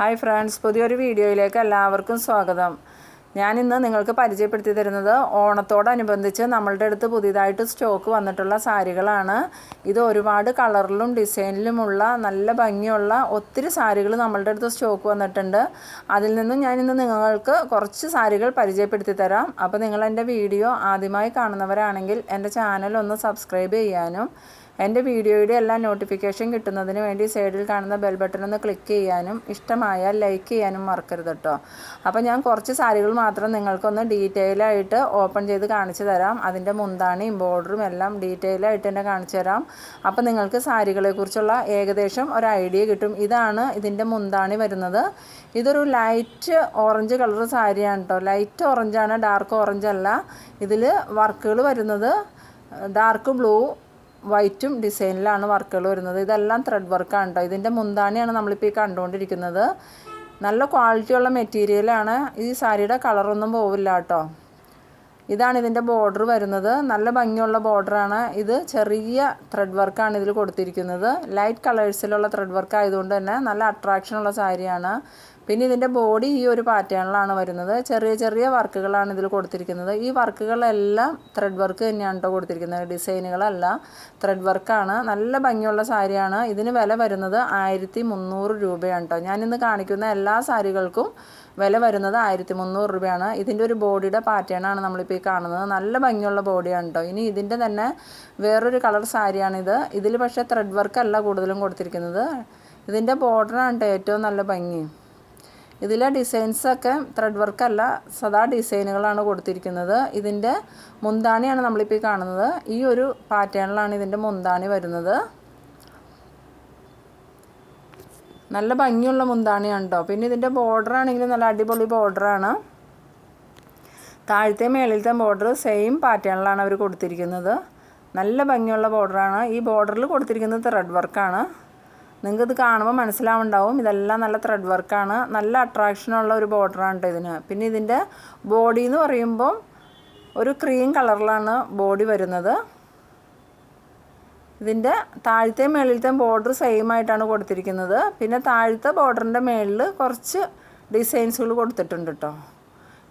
Hi friends പുതിയൊരു വീഡിയോയിലേക്ക് എല്ലാവർക്കും സ്വാഗതം. ഞാനിന്ന് നിങ്ങൾക്ക് പരിചയപ്പെടുത്തി തരുന്നത് ഓണത്തോടനുബന്ധിച്ച് നമ്മളുടെ അടുത്ത് പുതിയതായിട്ട് സ്റ്റോക്ക് വന്നിട്ടുള്ള സാരികളാണ്. ഇത് ഒരുപാട് കളറിലും ഡിസൈനിലുമുള്ള നല്ല ഭംഗിയുള്ള ഒത്തിരി സാരികൾ നമ്മളുടെ അടുത്ത് സ്റ്റോക്ക് വന്നിട്ടുണ്ട്. അതിൽ നിന്നും ഞാനിന്ന് നിങ്ങൾക്ക് കുറച്ച് സാരികൾ പരിചയപ്പെടുത്തി തരാം. അപ്പോൾ നിങ്ങൾ എന്റെ വീഡിയോ ആദ്യമായി കാണുന്നവരാണെങ്കിൽ എന്റെ ചാനൽ ഒന്ന് സബ്സ്ക്രൈബ് ചെയ്യാനും എന്റെ വീഡിയോയുടെ എല്ലാ നോട്ടിഫിക്കേഷൻ കിട്ടുന്നതിന് വേണ്ടി സൈഡിൽ കാണുന്ന ബെൽ ബട്ടൺ ഒന്ന് ക്ലിക്ക് ചെയ്യാനും ഇഷ്ടമായാൽ ലൈക്ക് ചെയ്യാനും മറക്കരുത് കേട്ടോ അപ്പോൾ ഞാൻ കുറച്ച് സാരികൾ മാത്രം നിങ്ങൾക്കൊന്ന് ഡീറ്റെയിൽ ആയിട്ട് ഓപ്പൺ ചെയ്ത് കാണിച്ചു തരാം. അതിന്റെ മുന്താണിയും ബോർഡറും എല്ലാം ഡീറ്റെയിൽ ആയിട്ട് തന്നെ കാണിച്ചു തരാം. അപ്പോൾ നിങ്ങൾക്ക് സാരികളെക്കുറിച്ചുള്ള ഏകദേശം ഒരു ഐഡിയ കിട്ടും. ഇതാണ് ഇതിന്റെ മുന്താണി വരുന്നത്. ഇതൊരു ലൈറ്റ് ഓറഞ്ച് കളർ സാരിയാണ് കേട്ടോ ലൈറ്റ് ഓറഞ്ചാണ് ഡാർക്ക് ഓറഞ്ച് അല്ല. ഇതിൽ വർക്കുകൾ വരുന്നത്. ഡാർക്ക് ബ്ലൂ വൈറ്റും ഡിസൈനിലാണ് വർക്കുകൾ വരുന്നത്. ഇതെല്ലാം ത്രെഡ് വർക്കാണ് കേട്ടോ ഇതിന്റെ മുന്താണിയാണ് നമ്മളിപ്പോൾ ഈ കണ്ടുകൊണ്ടിരിക്കുന്നത്. നല്ല ക്വാളിറ്റിയുള്ള മെറ്റീരിയലാണ് ഈ സാരിയുടെ കളറൊന്നും പോവില്ല കേട്ടോ ഇതാണ് ഇതിന്റെ ബോർഡർ വരുന്നത്. നല്ല ഭംഗിയുള്ള ബോർഡറാണ് ഇത് ചെറിയ ത്രെഡ് വർക്കാണ് ഇതിൽ കൊടുത്തിരിക്കുന്നത്. ലൈറ്റ് കളേഴ്സിലുള്ള ത്രെഡ് വർക്ക് ആയതുകൊണ്ട് തന്നെ നല്ല അട്രാക്ഷനുള്ള സാരിയാണ്. പിന്നെ ഇതിന്റെ ബോഡി ഈ ഒരു പാറ്റേണിലാണ് വരുന്നത്. ചെറിയ ചെറിയ വർക്കുകളാണ് ഇതിൽ കൊടുത്തിരിക്കുന്നത്. ഈ വർക്കുകളെല്ലാം ത്രെഡ് വർക്ക് തന്നെയാണ് കേട്ടോ കൊടുത്തിരിക്കുന്നത്. ഡിസൈനുകളല്ല ത്രെഡ് വർക്കാണ് നല്ല ഭംഗിയുള്ള സാരിയാണ്. ഇതിന് വില വരുന്നത് ആയിരത്തി മുന്നൂറ് രൂപയാണ് കേട്ടോ ഞാനിന്ന് കാണിക്കുന്ന എല്ലാ സാരികൾക്കും വില വരുന്നത് ആയിരത്തി മുന്നൂറ് രൂപയാണ്. ഇതിന്റെ ഒരു ബോഡിയുടെ പാറ്റേണാണ് നമ്മളിപ്പോൾ ഈ കാണുന്നത്. നല്ല ഭംഗിയുള്ള ബോഡിയാണ് കേട്ടോ ഇനി ഇതിന്റെ തന്നെ വേറൊരു കളർ സാരിയാണിത് ഇതിൽ പക്ഷേ ത്രെഡ് വർക്കല്ല കൂടുതലും കൊടുത്തിരിക്കുന്നത്. ഇതിന്റെ ബോർഡറാണ് കേട്ടോ ഏറ്റവും നല്ല ഭംഗി. ഇതിലെ ഡിസൈൻസൊക്കെ ത്രെഡ് വർക്കല്ല സദാ ഡിസൈനുകളാണ് കൊടുത്തിരിക്കുന്നത്. ഇതിന്റെ മുന്താണിയാണ് നമ്മളിപ്പോൾ കാണുന്നത്. ഈ ഒരു പാറ്റേണിലാണ് ഇതിന്റെ മുന്താണി വരുന്നത്. നല്ല ഭംഗിയുള്ള മുന്താണിയാണ് കേട്ടോ പിന്നെ ഇതിന്റെ ബോർഡർ ആണെങ്കിൽ നല്ല അടിപൊളി ബോർഡറാണ് താഴത്തെ മേളിലത്തെ ബോർഡർ സെയിം പാറ്റേണിലാണ് അവർ കൊടുത്തിരിക്കുന്നത്. നല്ല ഭംഗിയുള്ള ബോർഡറാണ് ഈ ബോർഡറിൽ കൊടുത്തിരിക്കുന്നത് ത്രെഡ് വർക്കാണ് നിങ്ങൾക്ക് ഇത് കാണുമ്പോൾ മനസ്സിലാവുണ്ടാവും. ഇതെല്ലാം നല്ല ത്രെഡ് വർക്കാണ് നല്ല അട്രാക്ഷനുള്ള ഒരു ബോർഡറാണ് കേട്ടോ ഇതിന്. പിന്നെ ഇതിന്റെ ബോഡി എന്ന് പറയുമ്പോൾ ഒരു ക്രീം കളറിലാണ് ബോഡി വരുന്നത്. ഇതിന്റെ താഴത്തെ മേളിലത്തെ ബോർഡർ സെയിം ആയിട്ടാണ് കൊടുത്തിരിക്കുന്നത്. പിന്നെ താഴത്തെ ബോർഡറിന്റെ മേളിൽ കുറച്ച് ഡിസൈൻസുകൾ കൊടുത്തിട്ടുണ്ട് കേട്ടോ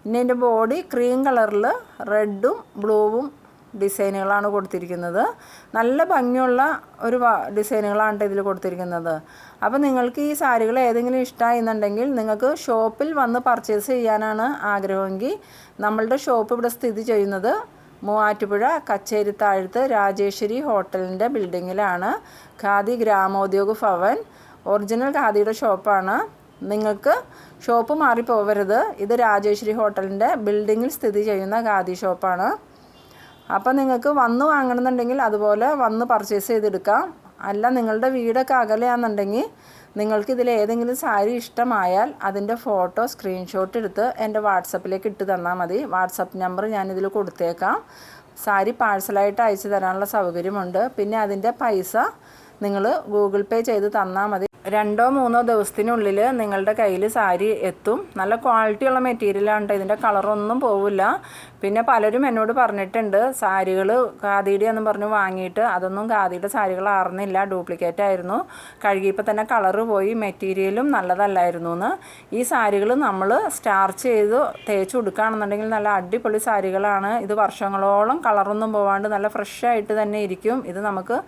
പിന്നെ ഇതിന്റെ ബോഡി ക്രീം കളറിൽ റെഡും ബ്ലൂവും ഡിസൈനുകളാണ് കൊടുത്തിരിക്കുന്നത്. നല്ല ഭംഗിയുള്ള ഒരു ഡിസൈനുകളാണ് ഇതിൽ കൊടുത്തിരിക്കുന്നത്. അപ്പോൾ നിങ്ങൾക്ക് ഈ സാരികൾ ഏതെങ്കിലും ഇഷ്ടമായിരുന്നുണ്ടെങ്കിൽ നിങ്ങൾക്ക് ഷോപ്പിൽ വന്ന് പർച്ചേസ് ചെയ്യാനാണ് ആഗ്രഹമെങ്കിൽ നമ്മളുടെ ഷോപ്പ് ഇവിടെ സ്ഥിതി ചെയ്യുന്നത് മൂവാറ്റുപുഴ കച്ചേരി താഴത്ത് രാജേശ്വരി ഹോട്ടലിന്റെ ബിൽഡിങ്ങിലാണ്. ഖാദി ഗ്രാമോദ്യോഗ ഭവൻ. ഒറിജിനൽ ഖാദിയുടെ ഷോപ്പാണ്. നിങ്ങൾക്ക് ഷോപ്പ് മാറിപ്പോവരുത്. ഇത് രാജേശ്വരി ഹോട്ടലിന്റെ ബിൽഡിങ്ങിൽ സ്ഥിതി ചെയ്യുന്ന ഖാദി ഷോപ്പാണ്. അപ്പോൾ നിങ്ങൾക്ക് വന്ന് വാങ്ങണമെന്നുണ്ടെങ്കിൽ അതുപോലെ വന്ന് പർച്ചേസ് ചെയ്തെടുക്കാം. അല്ല നിങ്ങളുടെ വീടൊക്കെ അകലെയാണെന്നുണ്ടെങ്കിൽ നിങ്ങൾക്ക് ഇതിൽ ഏതെങ്കിലും സാരി ഇഷ്ടമായാൽ അതിന്റെ ഫോട്ടോ സ്ക്രീൻഷോട്ട് എടുത്ത് എന്റെ വാട്സപ്പിലേക്ക് ഇട്ട് തന്നാൽ മതി. വാട്സപ്പ് നമ്പർ ഞാനിതിൽ കൊടുത്തേക്കാം. സാരി പാഴ്സലായിട്ട് അയച്ചു തരാനുള്ള സൗകര്യമുണ്ട്. പിന്നെ അതിന്റെ പൈസ നിങ്ങൾ ഗൂഗിൾ പേ ചെയ്ത് തന്നാൽ മതി. രണ്ടോ മൂന്നോ ദിവസത്തിനുള്ളിൽ നിങ്ങളുടെ കയ്യിൽ സാരി എത്തും. നല്ല ക്വാളിറ്റിയുള്ള മെറ്റീരിയലാണ് ഇതിന്റെ കളറൊന്നും പോവില്ല. പിന്നെ പലരും എന്നോട് പറഞ്ഞിട്ടുണ്ട് സാരികൾ ഖാദിയുടെ എന്ന് പറഞ്ഞ് വാങ്ങിയിട്ട് അതൊന്നും ഖാദിയുടെ സാരികൾ ആർന്നില്ല. ഡ്യൂപ്ലിക്കേറ്റ് ആയിരുന്നു. കഴുകിയപ്പോൾ തന്നെ കളറ് പോയി. മെറ്റീരിയലും നല്ലതല്ലായിരുന്നു എന്ന് ഈ സാരികൾ നമ്മൾ സ്റ്റാർച്ച് ചെയ്ത് തേച്ച് കൊടുക്കുകയാണെന്നുണ്ടെങ്കിൽ നല്ല അടിപൊളി സാരികളാണ്. ഇത് വർഷങ്ങളോളം കളറൊന്നും പോവാണ്ട് നല്ല ഫ്രഷ് ആയിട്ട് തന്നെ ഇരിക്കും. ഇത് നമുക്ക്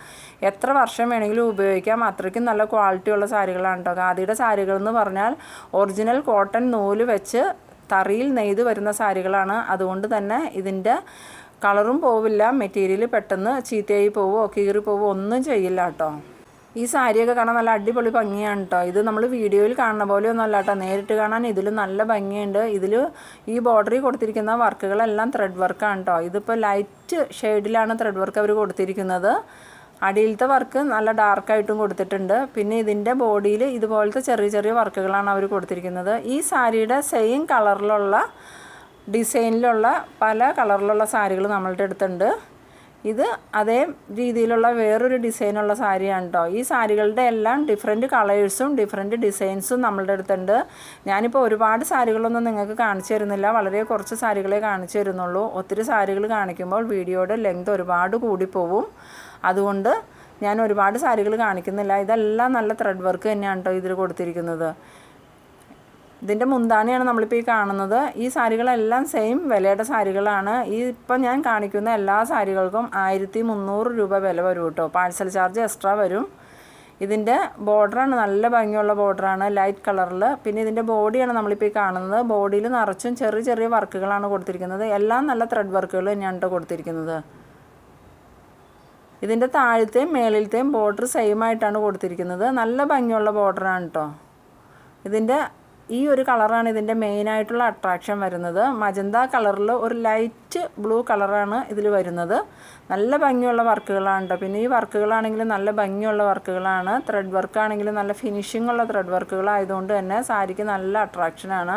എത്ര വർഷം വേണമെങ്കിലും ഉപയോഗിക്കാം. അത്രയ്ക്കും നല്ല ക്വാളിറ്റിയുള്ള സാരികളാണ് കേട്ടോ ഖാദിയുടെ സാരികൾ എന്ന് പറഞ്ഞാൽ ഒറിജിനൽ കോട്ടൺ നൂൽ വെച്ച് തറിയിൽ നെയ്ത് വരുന്ന സാരികളാണ്. അതുകൊണ്ട് തന്നെ ഇതിന്റെ കളറും പോവില്ല. മെറ്റീരിയൽ പെട്ടെന്ന് ചീത്തയായി പോവോ കീറി പോവോ ഒന്നും ചെയ്യില്ല കേട്ടോ ഈ സാരിയൊക്കെ കാണാൻ നല്ല അടിപൊളി ഭംഗിയാണ് കേട്ടോ ഇത് നമ്മൾ വീഡിയോയിൽ കാണുന്ന പോലെ ഒന്നും അല്ല കേട്ടോ നേരിട്ട് കാണാൻ ഇതിൽ നല്ല ഭംഗിയുണ്ട്. ഇതിൽ ഈ ബോർഡറിൽ കൊടുത്തിരിക്കുന്ന വർക്കുകളെല്ലാം ത്രെഡ് വർക്കാണ് കേട്ടോ ഇതിപ്പോൾ ലൈറ്റ് ഷെയ്ഡിലാണ് ത്രെഡ് വർക്ക് അവർ കൊടുത്തിരിക്കുന്നത്. അടിയിലത്തെ വർക്ക് നല്ല ഡാർക്കായിട്ടും കൊടുത്തിട്ടുണ്ട്. പിന്നെ ഇതിന്റെ ബോഡിയിൽ ഇതുപോലത്തെ ചെറിയ ചെറിയ വർക്കുകളാണ് അവർ കൊടുത്തിരിക്കുന്നത്. ഈ സാരിയുടെ സെയിം കളറിലുള്ള ഡിസൈനിലുള്ള പല കളറിലുള്ള സാരികൾ നമ്മളുടെ അടുത്തുണ്ട്. ഇത് അതേ രീതിയിലുള്ള വേറൊരു ഡിസൈനുള്ള സാരിയാണ് കേട്ടോ ഈ സാരികളുടെ എല്ലാം ഡിഫറെന്റ് കളേഴ്സും ഡിഫറെന്റ് ഡിസൈൻസും നമ്മളുടെ അടുത്തുണ്ട്. ഞാനിപ്പോൾ ഒരുപാട് സാരികളൊന്നും നിങ്ങൾക്ക് കാണിച്ചു തരുന്നില്ല. വളരെ കുറച്ച് സാരികളെ കാണിച്ചു തരുന്നുള്ളൂ. ഒത്തിരി സാരികൾ കാണിക്കുമ്പോൾ വീഡിയോയുടെ ലെങ്ത് ഒരുപാട് കൂടിപ്പോവും അതുകൊണ്ട് ഞാൻ ഒരുപാട് സാരികൾ കാണിക്കുന്നില്ല. ഇതെല്ലാം നല്ല ത്രെഡ് വർക്ക് തന്നെയാണ് കേട്ടോ ഇതിൽ കൊടുത്തിരിക്കുന്നത്. ഇതിന്റെ മുന്താണിയാണ് നമ്മളിപ്പോൾ ഈ കാണുന്നത്. ഈ സാരികളെല്ലാം സെയിം വിലയുടെ സാരികളാണ്. ഈ ഇപ്പം ഞാൻ കാണിക്കുന്ന എല്ലാ സാരികൾക്കും ആയിരത്തി മുന്നൂറ് രൂപ വില വരും കേട്ടോ പാഴ്സൽ ചാർജ് എക്സ്ട്രാ വരും. ഇതിന്റെ ബോർഡറാണ് നല്ല ഭംഗിയുള്ള ബോർഡറാണ് ലൈറ്റ് കളറിൽ പിന്നെ ഇതിന്റെ ബോഡിയാണ് നമ്മളിപ്പോൾ ഈ കാണുന്നത്. ബോഡിയിൽ നിറച്ചും ചെറിയ ചെറിയ വർക്കുകളാണ് കൊടുത്തിരിക്കുന്നത്. എല്ലാം നല്ല ത്രെഡ് വർക്കുകൾ തന്നെയാണ് കേട്ടോ കൊടുത്തിരിക്കുന്നത്. ഇതിന്റെ താഴത്തെയും മേളിലത്തെയും ബോർഡർ സെയിം ആയിട്ടാണ് കൊടുത്തിരിക്കുന്നത്. നല്ല ഭംഗിയുള്ള ബോർഡറാണ് കേട്ടോ ഇതിന്റെ ഈ ഒരു കളറാണ് ഇതിന്റെ മെയിനായിട്ടുള്ള അട്രാക്ഷൻ വരുന്നത്. മജന്ത കളറിൽ ഒരു ലൈറ്റ് ബ്ലൂ കളറാണ് ഇതിൽ വരുന്നത്. നല്ല ഭംഗിയുള്ള വർക്കുകളാണ് കേട്ടോ പിന്നെ ഈ വർക്കുകളാണെങ്കിലും നല്ല ഭംഗിയുള്ള വർക്കുകളാണ്. ത്രെഡ് വർക്കാണെങ്കിലും നല്ല ഫിനിഷിംഗ് ഉള്ള ത്രെഡ് വർക്കുകളായതുകൊണ്ട് തന്നെ സാരിക്ക് നല്ല അട്രാക്ഷനാണ്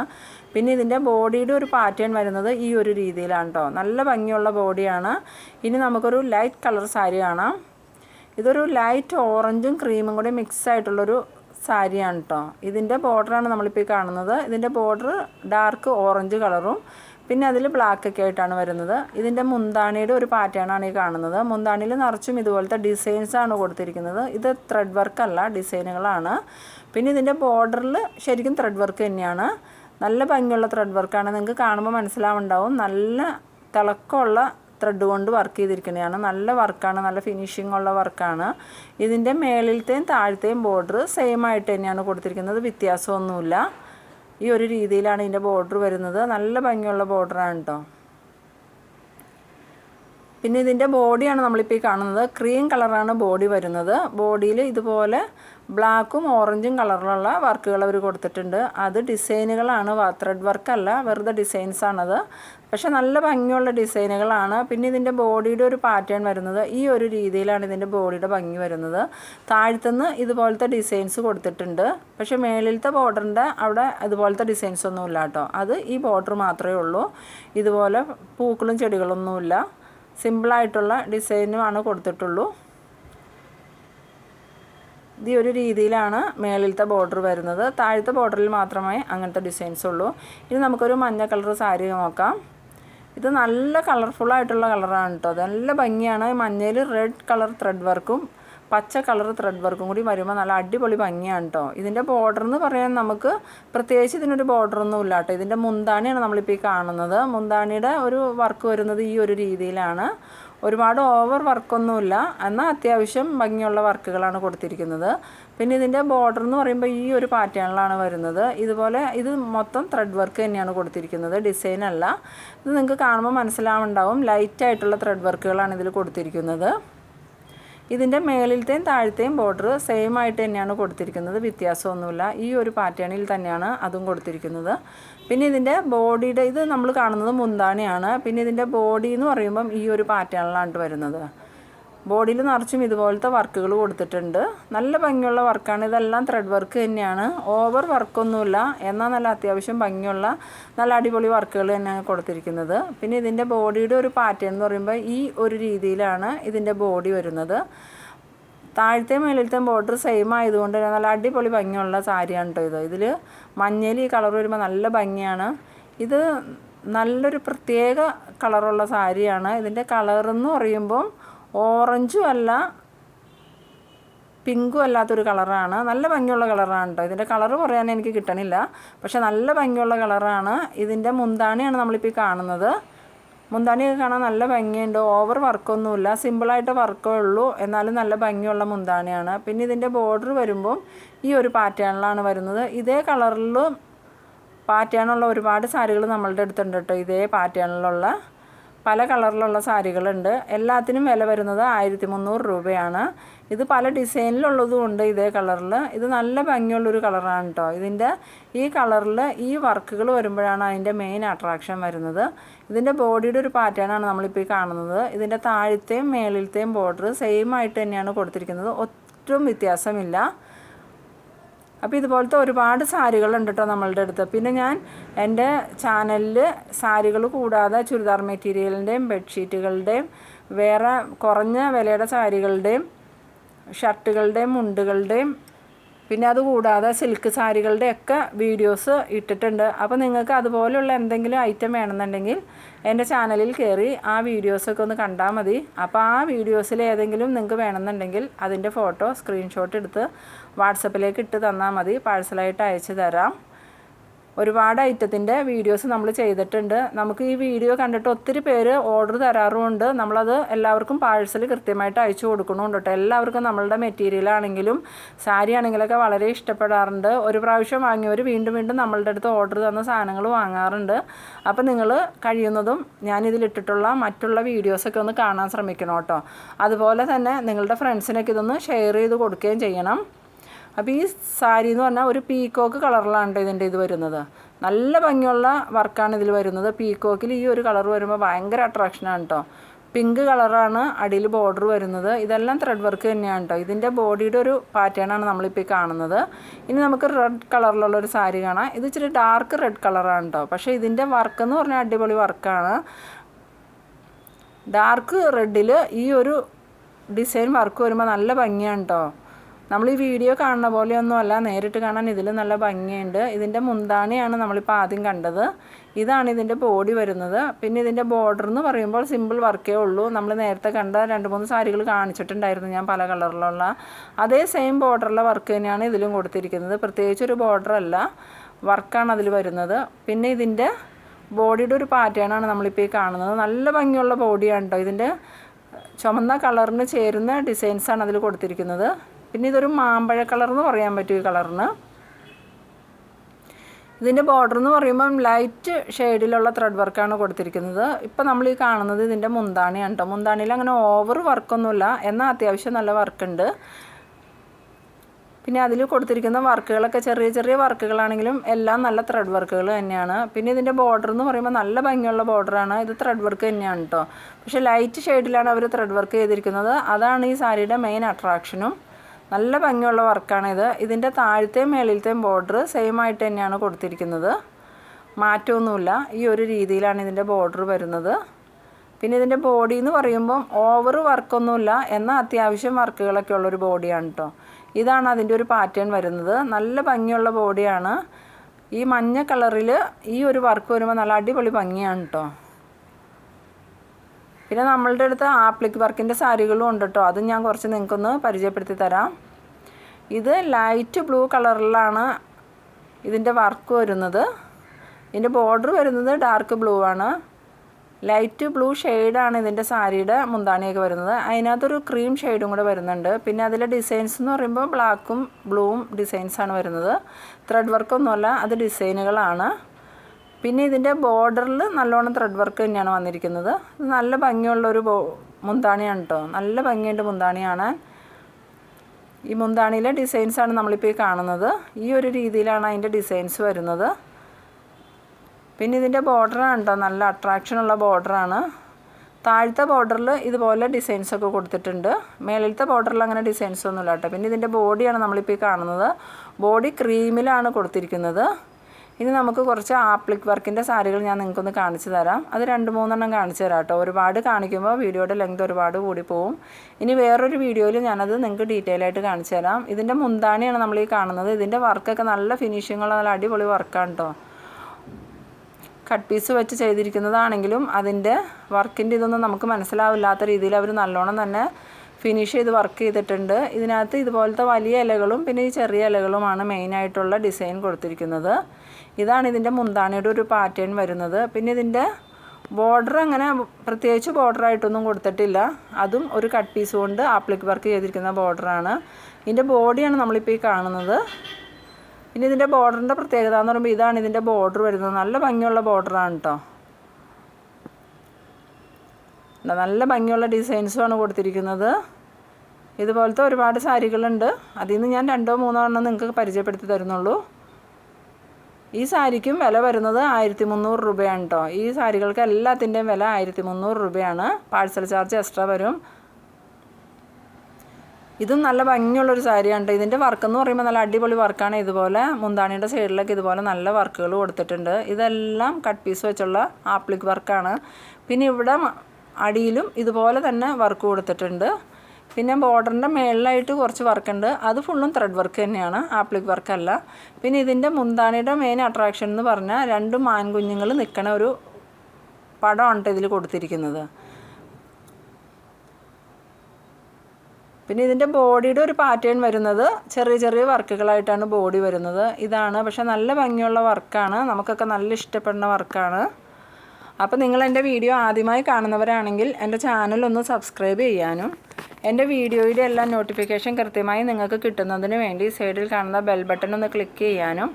പിന്നെ ഇതിന്റെ ബോഡിയുടെ ഒരു പാറ്റേൺ വരുന്നത് ഈ ഒരു രീതിയിലാണ് കേട്ടോ നല്ല ഭംഗിയുള്ള ബോഡിയാണ് ഇനി നമുക്കൊരു ലൈറ്റ് കളർ സാരി കാണാം. ഇതൊരു ലൈറ്റ് ഓറഞ്ചും ക്രീമും കൂടി മിക്സ് ആയിട്ടുള്ളൊരു സാരിയാണ് കേട്ടോ ഇതിന്റെ ബോർഡറാണ് നമ്മളിപ്പോൾ കാണുന്നത്. ഇതിന്റെ ബോർഡർ ഡാർക്ക് ഓറഞ്ച് കളറും പിന്നെ അതിൽ ബ്ലാക്ക് ഒക്കെ ആയിട്ടാണ് വരുന്നത്. ഇതിന്റെ മുന്താണിയുടെ ഒരു പാറ്റേണാണ് ഈ കാണുന്നത്. മുന്താണിയിൽ നിറച്ചും ഇതുപോലത്തെ ഡിസൈൻസ് ആണ് കൊടുത്തിരിക്കുന്നത്. ഇത് ത്രെഡ് വർക്ക് അല്ല ഡിസൈനുകളാണ്. പിന്നെ ഇതിന്റെ ബോർഡറിൽ ശരിക്കും ത്രെഡ് വർക്ക് തന്നെയാണ്. നല്ല ഭംഗിയുള്ള ത്രെഡ് വർക്കാണ് നിങ്ങൾക്ക് കാണുമ്പോൾ മനസ്സിലാവുണ്ടാവും. നല്ല തിളക്കമുള്ള ത്രെഡ് കൊണ്ട് വർക്ക് ചെയ്തിരിക്കുന്നതാണ്. നല്ല വർക്കാണ് നല്ല ഫിനിഷിംഗ് ഉള്ള വർക്കാണ് ഇതിന്റെ മേളിലത്തെയും താഴത്തെയും ബോർഡർ സെയിം ആയിട്ട് തന്നെയാണ് കൊടുത്തിരിക്കുന്നത്. വ്യത്യാസമൊന്നുമില്ല. ഈ ഒരു രീതിയിലാണ് ഇതിന്റെ ബോർഡർ വരുന്നത്. നല്ല ഭംഗിയുള്ള ബോർഡറാണ് കേട്ടോ പിന്നെ ഇതിന്റെ ബോഡിയാണ് നമ്മളിപ്പോൾ ഈ കാണുന്നത്. ക്രീം കളറാണ് ബോഡി വരുന്നത്. ബോഡിയിൽ ഇതുപോലെ ബ്ലാക്കും ഓറഞ്ചും കളറിലുള്ള വർക്കുകൾ അവർ കൊടുത്തിട്ടുണ്ട്. അത് ഡിസൈനുകളാണ് ത്രെഡ് വർക്കല്ല വെറുതെ ഡിസൈൻസാണത് പക്ഷെ നല്ല ഭംഗിയുള്ള ഡിസൈനുകളാണ്. പിന്നെ ഇതിന്റെ ബോഡിയുടെ ഒരു പാറ്റേൺ വരുന്നത് ഈ ഒരു രീതിയിലാണ് ഇതിന്റെ ബോഡിയുടെ ഭംഗി വരുന്നത്. താഴ്ത്തുനിന്ന് ഇതുപോലത്തെ ഡിസൈൻസ് കൊടുത്തിട്ടുണ്ട്. പക്ഷേ മേളിലത്തെ ബോർഡറിന്റെ അവിടെ ഇതുപോലത്തെ ഡിസൈൻസ് ഒന്നുമില്ല കേട്ടോ. അത് ഈ ബോർഡർ മാത്രമേ ഉള്ളൂ. ഇതുപോലെ പൂക്കളും ചെടികളൊന്നുമില്ല. സിമ്പിളായിട്ടുള്ള ഡിസൈനുമാണ് കൊടുത്തിട്ടുള്ളൂ. ഇത് ഒരു രീതിയിലാണ് മേളിലത്തെ ബോർഡർ വരുന്നത്. താഴത്തെ ബോർഡറിൽ മാത്രമേ അങ്ങനത്തെ ഡിസൈൻസ് ഉള്ളൂ. ഇനി നമുക്കൊരു മഞ്ഞ കളർ സാരി നോക്കാം. ഇത് നല്ല കളർഫുള്ളായിട്ടുള്ള കളറാണ് കേട്ടോ നല്ല ഭംഗിയാണ്. മഞ്ഞയിൽ റെഡ് കളർ ത്രെഡ് വർക്കും പച്ച കളർ ത്രെഡ് വർക്കും കൂടി വരുമ്പോൾ നല്ല അടിപൊളി ഭംഗിയാണ് കേട്ടോ ഇതിന്റെ ബോർഡർ എന്ന് പറയാൻ നമുക്ക് പ്രത്യേകിച്ച് ഇതിനൊരു ബോർഡറൊന്നും ഇല്ല കേട്ടോ ഇതിന്റെ മുന്താണിയാണ് നമ്മളിപ്പോൾ ഈ കാണുന്നത്. മുന്താണിയുടെ ഒരു വർക്ക് വരുന്നത് ഈ ഒരു രീതിയിലാണ്. ഒരുപാട് ഓവർ വർക്കൊന്നുമില്ല എന്നാൽ അത്യാവശ്യം ഭംഗിയുള്ള വർക്കുകളാണ് കൊടുത്തിരിക്കുന്നത്. പിന്നെ ഇതിന്റെ ബോർഡർ എന്ന് പറയുമ്പോൾ ഈ ഒരു പാറ്റേണിലാണ് വരുന്നത്. ഇതുപോലെ ഇത് മൊത്തം ത്രെഡ് വർക്ക് തന്നെയാണ് കൊടുത്തിരിക്കുന്നത്. ഡിസൈൻ അല്ല. ഇത് നിങ്ങൾക്ക് കാണുമ്പോൾ മനസ്സിലാവുണ്ടാവും. ലൈറ്റായിട്ടുള്ള ത്രെഡ് വർക്കുകളാണ് ഇതിൽ കൊടുത്തിരിക്കുന്നത്. ഇതിന്റെ മേളിലത്തെയും താഴത്തെയും ബോർഡർ സെയിം ആയിട്ട് തന്നെയാണ് കൊടുത്തിരിക്കുന്നത്. വ്യത്യാസമൊന്നുമില്ല. ഈ ഒരു പാറ്റേണിൽ തന്നെയാണ് അതും കൊടുത്തിരിക്കുന്നത്. പിന്നെ ഇതിന്റെ ബോഡിയുടെ ഇത് നമ്മൾ കാണുന്നത് മുന്താണിയാണ്. പിന്നെ ഇതിന്റെ ബോഡി എന്ന് പറയുമ്പം ഈ ഒരു പാറ്റേണിലാണ് വരുന്നത്. ബോഡിയിൽ നിറച്ചും ഇതുപോലത്തെ വർക്കുകൾ കൊടുത്തിട്ടുണ്ട്. നല്ല ഭംഗിയുള്ള വർക്കാണ്. ഇതെല്ലാം ത്രെഡ് വർക്ക് തന്നെയാണ്. ഓവർ വർക്കൊന്നുമില്ല എന്നാൽ നല്ല അത്യാവശ്യം ഭംഗിയുള്ള നല്ല അടിപൊളി വർക്കുകൾ തന്നെയാണ് കൊടുത്തിരിക്കുന്നത്. പിന്നെ ഇതിന്റെ ബോഡിയുടെ ഒരു പാറ്റേൺ എന്ന് പറയുമ്പോൾ ഈ ഒരു രീതിയിലാണ് ഇതിന്റെ ബോഡി വരുന്നത്. താഴത്തെ മേലത്തെ ബോർഡർ സെയിം ആയതുകൊണ്ട് തന്നെ നല്ല അടിപൊളി ഭംഗിയുള്ള സാരിയാണ് കേട്ടോ ഇത്. ഇതിൽ മഞ്ഞയിൽ ഈ കളർ വരുമ്പോൾ നല്ല ഭംഗിയാണ്. ഇത് നല്ലൊരു പ്രത്യേക കളറുള്ള സാരിയാണ്. ഇതിന്റെ കളർ എന്ന് പറയുമ്പം ഓറഞ്ചും അല്ല പിങ്കും അല്ലാത്തൊരു കളറാണ്. നല്ല ഭംഗിയുള്ള കളറാണ് കേട്ടോ ഇതിന്റെ കളറ് പറയാൻ എനിക്ക് കിട്ടണില്ല. പക്ഷെ നല്ല ഭംഗിയുള്ള കളറാണ്. ഇതിന്റെ മുന്താണിയാണ് നമ്മളിപ്പോൾ കാണുന്നത്. മുന്താണിയൊക്കെ കാണാൻ നല്ല ഭംഗിയുണ്ട്. ഓവർ വർക്കൊന്നുമില്ല. സിമ്പിളായിട്ട് വർക്കേ ഉള്ളൂ. എന്നാലും നല്ല ഭംഗിയുള്ള മുന്താണിയാണ്. പിന്നെ ഇതിന്റെ ബോർഡർ വരുമ്പം ഈ ഒരു പാറ്റേണിലാണ് വരുന്നത്. ഇതേ കളറിലും പാറ്റേണുള്ള ഒരുപാട് സാരികൾ നമ്മളുടെ അടുത്തുണ്ട് കേട്ടോ ഇതേ പാറ്റേണിലുള്ള പല കളറിലുള്ള സാരികളുണ്ട്. എല്ലാത്തിനും വില വരുന്നത് ആയിരത്തി മുന്നൂറ് രൂപയാണ്. ഇത് പല ഡിസൈനിലുള്ളതും ഉണ്ട് ഇതേ കളറിൽ. ഇത് നല്ല ഭംഗിയുള്ളൊരു കളറാണ് കേട്ടോ ഇതിന്റെ ഈ കളറിൽ ഈ വർക്കുകൾ വരുമ്പോഴാണ് അതിന്റെ മെയിൻ അട്രാക്ഷൻ വരുന്നത്. ഇതിന്റെ ബോഡിയുടെ ഒരു പാറ്റേണാണ് നമ്മളിപ്പോൾ ഈ കാണുന്നത്. ഇതിന്റെ താഴത്തെയും മേളിലത്തെയും ബോർഡർ സെയിം ആയിട്ട് തന്നെയാണ് കൊടുത്തിരിക്കുന്നത്. ഒട്ടും വ്യത്യാസമില്ല. അപ്പോൾ ഇതുപോലത്തെ ഒരുപാട് സാരികളുണ്ട് കേട്ടോ നമ്മളുടെ അടുത്ത്. പിന്നെ ഞാൻ എന്റെ ചാനലിൽ സാരികൾ കൂടാതെ ചുരിദാർ മെറ്റീരിയലിന്റെയും ബെഡ്ഷീറ്റുകളുടെയും വേറെ കുറഞ്ഞ വിലയുടെ സാരികളുടെയും ഷർട്ടുകളുടെയും മുണ്ടുകളുടെയും പിന്നെ അതുകൂടാതെ സിൽക്ക് സാരികളുടെ ഒക്കെ വീഡിയോസ് ഇട്ടിട്ടുണ്ട്. അപ്പോൾ നിങ്ങൾക്ക് അതുപോലെയുള്ള എന്തെങ്കിലും ഐറ്റം വേണമെന്നുണ്ടെങ്കിൽ എന്റെ ചാനലിൽ കയറി ആ വീഡിയോസൊക്കെ ഒന്ന് കണ്ടാൽ മതി. അപ്പോൾ ആ വീഡിയോസിൽ ഏതെങ്കിലും നിങ്ങൾക്ക് വേണമെന്നുണ്ടെങ്കിൽ അതിന്റെ ഫോട്ടോ സ്ക്രീൻഷോട്ട് എടുത്ത് വാട്സപ്പിലേക്ക് ഇട്ട് തന്നാൽ മതി. പാഴ്സലായിട്ട് അയച്ചു തരാം. ഒരുപാട് ഐറ്റത്തിന്റെ വീഡിയോസ് നമ്മൾ ചെയ്തിട്ടുണ്ട്. നമുക്ക് ഈ വീഡിയോ കണ്ടിട്ട് ഒത്തിരി പേര് ഓർഡർ തരാറുമുണ്ട്. നമ്മളത് എല്ലാവർക്കും പാഴ്സൽ കൃത്യമായിട്ട് അയച്ചു കൊടുക്കണമുണ്ട് കേട്ടോ എല്ലാവർക്കും നമ്മളുടെ മെറ്റീരിയൽ ആണെങ്കിലും സാരി ആണെങ്കിലൊക്കെ വളരെ ഇഷ്ടപ്പെടാറുണ്ട്. ഒരു പ്രാവശ്യം വാങ്ങിയവർ വീണ്ടും വീണ്ടും നമ്മളുടെ അടുത്ത് ഓർഡർ തന്ന സാധനങ്ങൾ വാങ്ങാറുണ്ട്. അപ്പോൾ നിങ്ങൾ കഴിയുന്നതും ഞാനിതിലിട്ടിട്ടുള്ള മറ്റുള്ള വീഡിയോസൊക്കെ ഒന്ന് കാണാൻ ശ്രമിക്കണം കേട്ടോ അതുപോലെ തന്നെ നിങ്ങളുടെ ഫ്രണ്ട്സിനൊക്കെ ഇതൊന്ന് ഷെയർ ചെയ്ത് കൊടുക്കുകയും ചെയ്യണം. അപ്പോൾ ഈ സാരി എന്ന് പറഞ്ഞാൽ ഒരു പീക്കോക്ക് കളറിലാണ് ഇതിന്റെ ഇത് വരുന്നത്. നല്ല ഭംഗിയുള്ള വർക്കാണ് ഇതിൽ വരുന്നത്. പീക്കോക്കിൽ ഈ ഒരു കളർ വരുമ്പോൾ ഭയങ്കര അട്രാക്ഷനാണ് കേട്ടോ പിങ്ക് കളറാണ് അടിയിൽ ബോർഡർ വരുന്നത്. ഇതെല്ലാം ത്രെഡ് വർക്ക് തന്നെയാണ് കേട്ടോ ഇതിന്റെ ബോഡിയുടെ ഒരു പാറ്റേണാണ് നമ്മളിപ്പോൾ കാണുന്നത്. ഇനി നമുക്ക് റെഡ് കളറിലുള്ള ഒരു സാരി കാണാം. ഇത് ഇച്ചിരി ഡാർക്ക് റെഡ് കളറാണ് കേട്ടോ പക്ഷേ ഇതിന്റെ വർക്ക് എന്ന് പറഞ്ഞാൽ അടിപൊളി വർക്കാണ് ഡാർക്ക് റെഡിൽ ഈ ഒരു ഡിസൈൻ വർക്ക് വരുമ്പോൾ നല്ല ഭംഗിയാണ് കേട്ടോ നമ്മൾ ഈ വീഡിയോ കാണുന്ന പോലെയൊന്നും അല്ല നേരിട്ട് കാണാൻ ഇതിൽ നല്ല ഭംഗിയുണ്ട്. ഇതിന്റെ മുന്താണിയാണ് നമ്മളിപ്പോൾ ആദ്യം കണ്ടത്. ഇതാണ് ഇതിന്റെ ബോഡി വരുന്നത്. പിന്നെ ഇതിന്റെ ബോർഡർ എന്ന് പറയുമ്പോൾ സിമ്പിൾ വർക്കേ ഉള്ളൂ. നമ്മൾ നേരത്തെ കണ്ട രണ്ട് മൂന്ന് സാരികൾ കാണിച്ചിട്ടുണ്ടായിരുന്നു ഞാൻ പല കളറിലുള്ള. അതേ സെയിം ബോർഡറുള്ള വർക്ക് തന്നെയാണ് ഇതിലും കൊടുത്തിരിക്കുന്നത്. പ്രത്യേകിച്ച് ഒരു ബോർഡർ അല്ല. വർക്കാണ് അതിൽ വരുന്നത്. പിന്നെ ഇതിന്റെ ബോഡിയുടെ ഒരു പാറ്റേണാണ് നമ്മളിപ്പോൾ ഈ കാണുന്നത്. നല്ല ഭംഗിയുള്ള ബോഡിയാണ് കേട്ടോ ഇതിന്റെ ചുമന്ന കളറിന് ചേരുന്ന ഡിസൈൻസാണ് അതിൽ കൊടുത്തിരിക്കുന്നത്. പിന്നെ ഇതൊരു മാമ്പഴ കളർ എന്ന് പറയാൻ പറ്റും ഈ കളറിന് ഇതിന്റെ ബോർഡർ എന്ന് പറയുമ്പം ലൈറ്റ് ഷെയ്ഡിലുള്ള ത്രെഡ് വർക്കാണ് കൊടുത്തിരിക്കുന്നത്. ഇപ്പം നമ്മൾ ഈ കാണുന്നത് ഇതിന്റെ മുന്താണിയാണ് കേട്ടോ മുന്താണിയിൽ അങ്ങനെ ഓവർ വർക്കൊന്നുമില്ല. എന്നാൽ അത്യാവശ്യം നല്ല വർക്കുണ്ട്. പിന്നെ അതിൽ കൊടുത്തിരിക്കുന്ന വർക്കുകളൊക്കെ ചെറിയ ചെറിയ വർക്കുകളാണെങ്കിലും എല്ലാം നല്ല ത്രെഡ് വർക്കുകൾ തന്നെയാണ്. പിന്നെ ഇതിന്റെ ബോർഡർ എന്ന് പറയുമ്പോൾ നല്ല ഭംഗിയുള്ള ബോർഡറാണ്. ഇത് ത്രെഡ് വർക്ക് തന്നെയാണ് കേട്ടോ പക്ഷേ ലൈറ്റ് ഷെയ്ഡിലാണ് അവർ ത്രെഡ് വർക്ക് ചെയ്തിരിക്കുന്നത്. അതാണ് ഈ സാരിയുടെ മെയിൻ അട്രാക്ഷനും. നല്ല ഭംഗിയുള്ള വർക്കാണിത് ഇതിന്റെ താഴത്തെയും മേളിലത്തെയും ബോർഡർ സെയിം ആയിട്ട് തന്നെയാണ് കൊടുത്തിരിക്കുന്നത്. മാറ്റമൊന്നുമില്ല. ഈ ഒരു രീതിയിലാണ് ഇതിന്റെ ബോർഡർ വരുന്നത്. പിന്നെ ഇതിന്റെ ബോഡി എന്ന് പറയുമ്പം ഓവർ വർക്കൊന്നുമില്ല എന്നാൽ അത്യാവശ്യം വർക്കുകളൊക്കെ ഉള്ളൊരു ബോഡിയാണ് കേട്ടോ ഇതാണ് അതിന്റെ ഒരു പാറ്റേൺ വരുന്നത്. നല്ല ഭംഗിയുള്ള ബോഡിയാണ് ഈ മഞ്ഞ കളറിൽ ഈ ഒരു വർക്ക് വരുമ്പോൾ നല്ല അടിപൊളി ഭംഗിയാണ് കേട്ടോ പിന്നെ നമ്മളുടെ അടുത്ത് ആപ്ലിക് വർക്കിന്റെ സാരികളും ഉണ്ട് കേട്ടോ അതും ഞാൻ കുറച്ച് നിങ്ങൾക്കൊന്ന് പരിചയപ്പെടുത്തി തരാം. ഇത് ലൈറ്റ് ബ്ലൂ കളറിലാണ് ഇതിന്റെ വർക്ക് വരുന്നത്. ഇതിന്റെ ബോർഡർ വരുന്നത് ഡാർക്ക് ബ്ലൂ ആണ്. ലൈറ്റ് ബ്ലൂ ഷെയ്ഡാണ് ഇതിന്റെ സാരിയുടെ മുന്താണിയൊക്കെ വരുന്നത്. അതിനകത്തൊരു ക്രീം ഷെയ്ഡും കൂടെ വരുന്നുണ്ട്. പിന്നെ അതിലെ ഡിസൈൻസ് എന്ന് പറയുമ്പോൾ ബ്ലാക്കും ബ്ലൂവും ഡിസൈൻസാണ് വരുന്നത്. ത്രെഡ് വർക്കൊന്നുമല്ല അത് ഡിസൈനുകളാണ് പിന്നെ ഇതിന്റെ ബോർഡറിൽ നല്ലോണം ത്രെഡ് വർക്ക് തന്നെയാണ് വന്നിരിക്കുന്നത്. ഇത് നല്ല ഭംഗിയുള്ളൊരു മുന്താണിയാണ് കേട്ടോ നല്ല ഭംഗിയുണ്ട് മുന്താണിയാണ്. ഈ മുന്താണിയിലെ ഡിസൈൻസാണ് നമ്മളിപ്പോൾ ഈ കാണുന്നത്. ഈ ഒരു രീതിയിലാണ് അതിന്റെ ഡിസൈൻസ് വരുന്നത്. പിന്നെ ഇതിന്റെ ബോർഡറാണ് കേട്ടോ നല്ല അട്രാക്ഷനുള്ള ബോർഡറാണ് താഴത്തെ ബോർഡറിൽ ഇതുപോലെ ഡിസൈൻസ് ഒക്കെ കൊടുത്തിട്ടുണ്ട്. മേളിലത്തെ ബോർഡറിൽ അങ്ങനെ ഡിസൈൻസ് ഒന്നുമില്ല കേട്ടോ പിന്നെ ഇതിന്റെ ബോഡിയാണ് നമ്മളിപ്പോൾ ഈ കാണുന്നത്. ബോഡി ക്രീമിലാണ് കൊടുത്തിരിക്കുന്നത്. ഇനി നമുക്ക് കുറച്ച് ആപ്ലിക് വർക്കിന്റെ സാരികൾ ഞാൻ നിങ്ങൾക്കൊന്ന് കാണിച്ചു തരാം. അത് രണ്ട് മൂന്നെണ്ണം കാണിച്ചു തരാം കേട്ടോ. ഒരുപാട് കാണിക്കുമ്പോൾ വീഡിയോയുടെ ലെങ്ത് ഒരുപാട് കൂടി പോവും. ഇനി വേറൊരു വീഡിയോയിൽ ഞാനത് നിങ്ങൾക്ക് ഡീറ്റെയിൽ ആയിട്ട് കാണിച്ചു തരാം. ഇതിന്റെ മുന്താണിയാണ് നമ്മൾ ഈ കാണുന്നത്. ഇതിന്റെ വർക്കൊക്കെ നല്ല ഫിനിഷിങ്ങുള്ള നല്ല അടിപൊളി വർക്കാണ് കേട്ടോ. കട്ട് പീസ് വെച്ച് ചെയ്തിരിക്കുന്നതാണെങ്കിലും അതിന്റെ വർക്കിന്റെ ഇതൊന്നും നമുക്ക് മനസ്സിലാവില്ലാത്ത രീതിയിൽ അവർ നല്ലോണം തന്നെ ഫിനിഷ് ചെയ്ത് വർക്ക് ചെയ്തിട്ടുണ്ട്. ഇതിനകത്ത് ഇതുപോലത്തെ വലിയ ഇലകളും പിന്നെ ഈ ചെറിയ ഇലകളുമാണ് മെയിനായിട്ടുള്ള ഡിസൈൻ കൊടുത്തിരിക്കുന്നത്. ഇതാണ് ഇതിന്റെ മുന്താണിയുടെ ഒരു പാറ്റേൺ വരുന്നത്. പിന്നെ ഇതിന്റെ ബോർഡർ അങ്ങനെ പ്രത്യേകിച്ച് ബോർഡറായിട്ടൊന്നും കൊടുത്തിട്ടില്ല. അതും ഒരു കട്ട് പീസ് കൊണ്ട് ആപ്ലിക് വർക്ക് ചെയ്തിരിക്കുന്ന ബോർഡറാണ് ഇതിന്റെ ബോഡിയാണ് നമ്മളിപ്പോൾ ഈ കാണുന്നത്. പിന്നെ ഇതിന്റെ ബോർഡറിന്റെ പ്രത്യേകത എന്ന് പറയുമ്പോൾ ഇതാണ് ഇതിന്റെ ബോർഡർ വരുന്നത്. നല്ല ഭംഗിയുള്ള ബോർഡറാണ് കേട്ടോ നല്ല ഭംഗിയുള്ള ഡിസൈൻസുമാണ് കൊടുത്തിരിക്കുന്നത്. ഇതുപോലത്തെ ഒരുപാട് സാരികളുണ്ട്. അതിൽ നിന്ന് ഞാൻ രണ്ടോ മൂന്നോ എണ്ണം നിങ്ങൾക്ക് പരിചയപ്പെടുത്തി തരുന്നുള്ളൂ. ഈ സാരിക്കും വില വരുന്നത് ആയിരത്തി മുന്നൂറ് രൂപയാണ് കേട്ടോ ഈ സാരികൾക്ക് എല്ലാത്തിന്റെയും വില ആയിരത്തി മുന്നൂറ് രൂപയാണ്. പാഴ്സൽ ചാർജ് എക്സ്ട്രാ വരും. ഇതും നല്ല ഭംഗിയുള്ളൊരു സാരിയാണ് ഇതിന്റെ വർക്ക് എന്ന് പറയുമ്പോൾ നല്ല അടിപൊളി വർക്കാണ് ഇതുപോലെ മുന്താണിയുടെ സൈഡിലൊക്കെ ഇതുപോലെ നല്ല വർക്കുകൾ കൊടുത്തിട്ടുണ്ട്. ഇതെല്ലാം കട്ട് പീസ് വെച്ചുള്ള ആപ്ലിക് വർക്കാണ് പിന്നെ ഇവിടെ അടിയിലും ഇതുപോലെ തന്നെ വർക്ക് കൊടുത്തിട്ടുണ്ട്. പിന്നെ ബോർഡറിന്റെ മേളിലായിട്ട് കുറച്ച് വർക്കുണ്ട്. അത് ഫുള്ളും ത്രെഡ് വർക്ക് തന്നെയാണ്. ആപ്ലിക് വർക്കല്ല പിന്നെ ഇതിന്റെ മുന്താണിയുടെ മെയിൻ അട്രാക്ഷൻ എന്ന് പറഞ്ഞാൽ രണ്ട് മാൻകുഞ്ഞുങ്ങൾ നിൽക്കണ ഒരു പടമാണ് ഇതിൽ കൊടുത്തിരിക്കുന്നത്. പിന്നെ ഇതിന്റെ ബോഡിയുടെ ഒരു പാറ്റേൺ വരുന്നത് ചെറിയ ചെറിയ വർക്കുകളായിട്ടാണ് ബോഡി വരുന്നത്. ഇതാണ്. പക്ഷെ നല്ല ഭംഗിയുള്ള വർക്കാണ് നമുക്കൊക്കെ നല്ല ഇഷ്ടപ്പെടുന്ന വർക്കാണ് അപ്പോൾ നിങ്ങൾ എന്റെ വീഡിയോ ആദ്യമായി കാണുന്നവരാണെങ്കിൽ എന്റെ ചാനൽ ഒന്ന് സബ്സ്ക്രൈബ് ചെയ്യാനും. എന്റെ വീഡിയോയുടെ എല്ലാ നോട്ടിഫിക്കേഷൻ കൃത്യമായി നിങ്ങൾക്ക് കിട്ടുന്നതിന് വേണ്ടി സൈഡിൽ കാണുന്ന ബെൽ ബട്ടൺ ഒന്ന് ക്ലിക്ക് ചെയ്യാനും.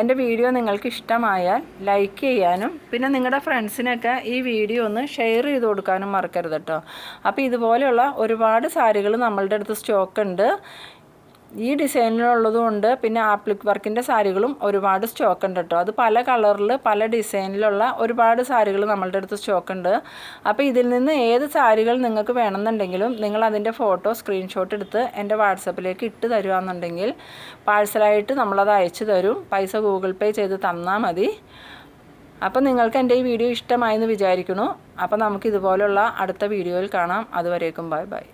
എന്റെ വീഡിയോ നിങ്ങൾക്ക് ഇഷ്ടമായാൽ ലൈക്ക് ചെയ്യാനും. പിന്നെ നിങ്ങളുടെ ഫ്രണ്ട്സിനൊക്കെ ഈ വീഡിയോ ഒന്ന് ഷെയർ ചെയ്ത് കൊടുക്കാനും മറക്കരുത് കേട്ടോ അപ്പോൾ ഇതുപോലെയുള്ള ഒരുപാട് സാരികൾ നമ്മളുടെ അടുത്ത് സ്റ്റോക്ക് ഉണ്ട്. ഈ ഡിസൈനിലുള്ളതും ഉണ്ട് പിന്നെ ആപ്ലിക് വർക്കിന്റെ സാരികളും ഒരുപാട് സ്റ്റോക്ക് ഉണ്ട് കേട്ടോ അത് പല കളറിൽ പല ഡിസൈനിലുള്ള ഒരുപാട് സാരികൾ നമ്മളുടെ അടുത്ത് സ്റ്റോക്ക് ഉണ്ട്. അപ്പോൾ ഇതിൽ നിന്ന് ഏത് സാരികൾ നിങ്ങൾക്ക് വേണമെന്നുണ്ടെങ്കിലും നിങ്ങൾ അതിന്റെ ഫോട്ടോ സ്ക്രീൻഷോട്ട് എടുത്ത് എന്റെ വാട്സപ്പിലേക്ക് ഇട്ട് തരുകയെന്നുണ്ടെങ്കിൽ പാഴ്സലായിട്ട് നമ്മളത് അയച്ചു തരും. പൈസ ഗൂഗിൾ പേ ചെയ്ത് തന്നാൽ മതി. അപ്പോൾ നിങ്ങൾക്ക് എന്റെ ഈ വീഡിയോ ഇഷ്ടമായെന്ന് വിചാരിക്കുന്നു. അപ്പോൾ നമുക്ക് ഇതുപോലുള്ള അടുത്ത വീഡിയോയിൽ കാണാം. അതുവരേക്കും ബൈ ബൈ.